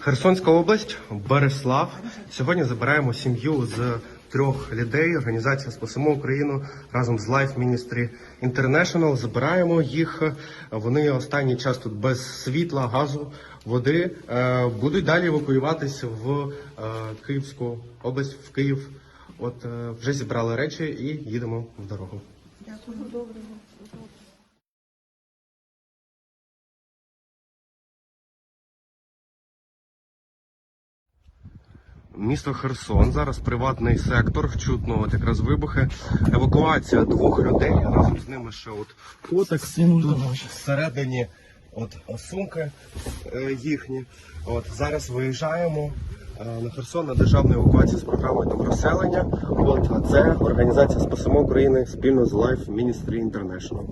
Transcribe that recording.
Херсонська область, Береслав. Сьогодні забираємо сім'ю з трьох людей. Організація Спасемо Україну разом з Life Ministry International. Забираємо їх. Вони останній час тут без світла, газу, води. Е, Будуть далі евакуюватися в е, Київську область, в Київ. От е, вже зібрали речі і їдемо в дорогу. Місто Херсон, зараз приватний сектор, чутно от якраз вибухи. Евакуація двох людей, разом з ними ще от котик. Тут всередині от сумки е, їхні. От зараз виїжджаємо е, на Херсон на державну евакуацію з програмою там розселення. От це організація Спасемо України спільно з Life Ministry International.